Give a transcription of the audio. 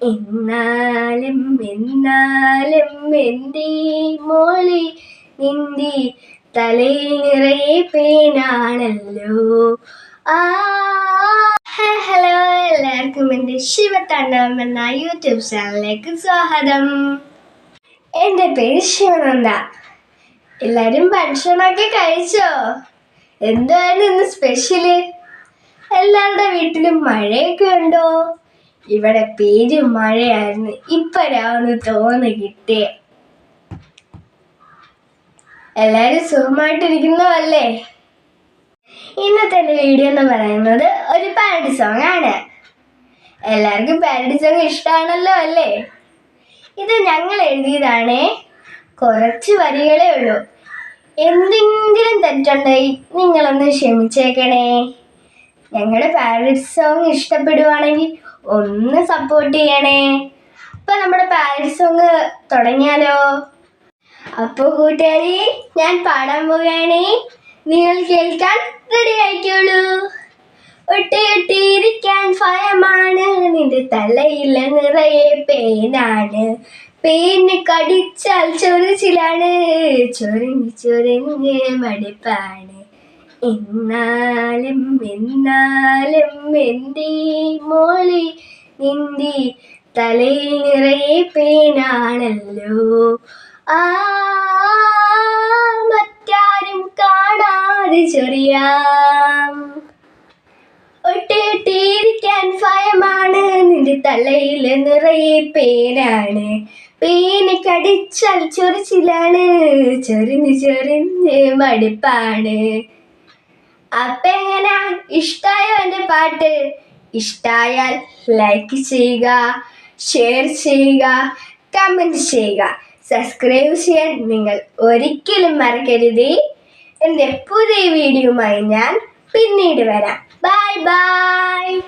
എന്നാലും എന്നാലും എന്തി മോളി നിന്തി തലയിൽ നിറയെ പേനാണല്ലോ. ആ ഹലോ എല്ലാവർക്കും എന്റെ ശിവതാണ്ഡവം എന്ന യൂട്യൂബ് ചാനലിലേക്ക് സ്വാഗതം. എന്റെ പേര് ശിവനന്ദ. എല്ലാരും ഭക്ഷണമൊക്കെ കഴിച്ചോ? എന്തായിരുന്നു ഇന്ന് സ്പെഷ്യൽ? എല്ലാവരുടെ വീട്ടിലും മഴയൊക്കെ ഉണ്ടോ? ഇവിടെ പേര് മഴയായിരുന്നു. ഇപ്പോഴാണ് തോന്നു എല്ലാരും സുഖമായിട്ടിരിക്കുന്നോ അല്ലേ ഇന്നത്തെ വീഡിയോ എന്ന് പറയുന്നത് ഒരു പാരഡി സോങ് ആണ്. എല്ലാവർക്കും പാരഡി സോങ് ഇഷ്ടമാണല്ലോ അല്ലേ? ഇത് ഞങ്ങൾ എഴുതിയതാണേ കുറച്ച് വരികളേ ഉള്ളൂ. എന്തെങ്കിലും തെറ്റുണ്ടെങ്കിൽ നിങ്ങളൊന്ന് ക്ഷമിച്ചേക്കണേ. ഞങ്ങളുടെ പാരഡി സോങ് ഇഷ്ടപ്പെടുവാണെങ്കിൽ ഒന്ന് സപ്പോർട്ട് ചെയ്യണേ. അപ്പൊ നമ്മുടെ പാരഡി സോങ് തുടങ്ങിയാലോ? അപ്പോൾ കൂട്ടുകാരി ഞാൻ പാടാൻ പോവുകയാണേ. നിങ്ങൾ കേൾക്കാൻ റെഡി ആയിക്കോളൂ. ഒട്ടിയൊട്ടിയിരിക്കാൻ ഭയമാണ്. നിന്റെ തലയിൽ നിറയെ പേനാണ്. പേന് കടിച്ചാൽ ചൊറിച്ചിലാണ്. ചൊറിഞ്ഞ് ചൊറിഞ്ഞ് മടുപ്പാണ്. എന്നാലും എന്നാലും എന്റെ മോളി നിന്റെ തലയിൽ നിറയെ പേനാണല്ലോ. ആ മറ്റാരും കാണാതെ ചൊറിയാം. ഒട്ടിട്ടിരിക്കാൻ ഭയമാണ് നിന്റെ തലയിൽ നിറയെ പേനാണ്. പേന കടിച്ചാൽ ചൊറിച്ചിലാണ് ചൊറിഞ്ഞ് ചൊറിഞ്ഞ് മടുപ്പാണ്. അപ്പൊ എങ്ങനെ ഇഷ്ടായോ എന്റെ പാട്ട്? ഇഷ്ടായാൽ ലൈക്ക് ചെയ്യുക ഷെയർ ചെയ്യുക കമന്റ് ചെയ്യുക. സബ്സ്ക്രൈബ് ചെയ്യാൻ നിങ്ങൾ ഒരിക്കലും മറക്കരുത്. എന്റെ പുതിയ വീഡിയോയുമായി ഞാൻ പിന്നീട് വരാം. Bye bye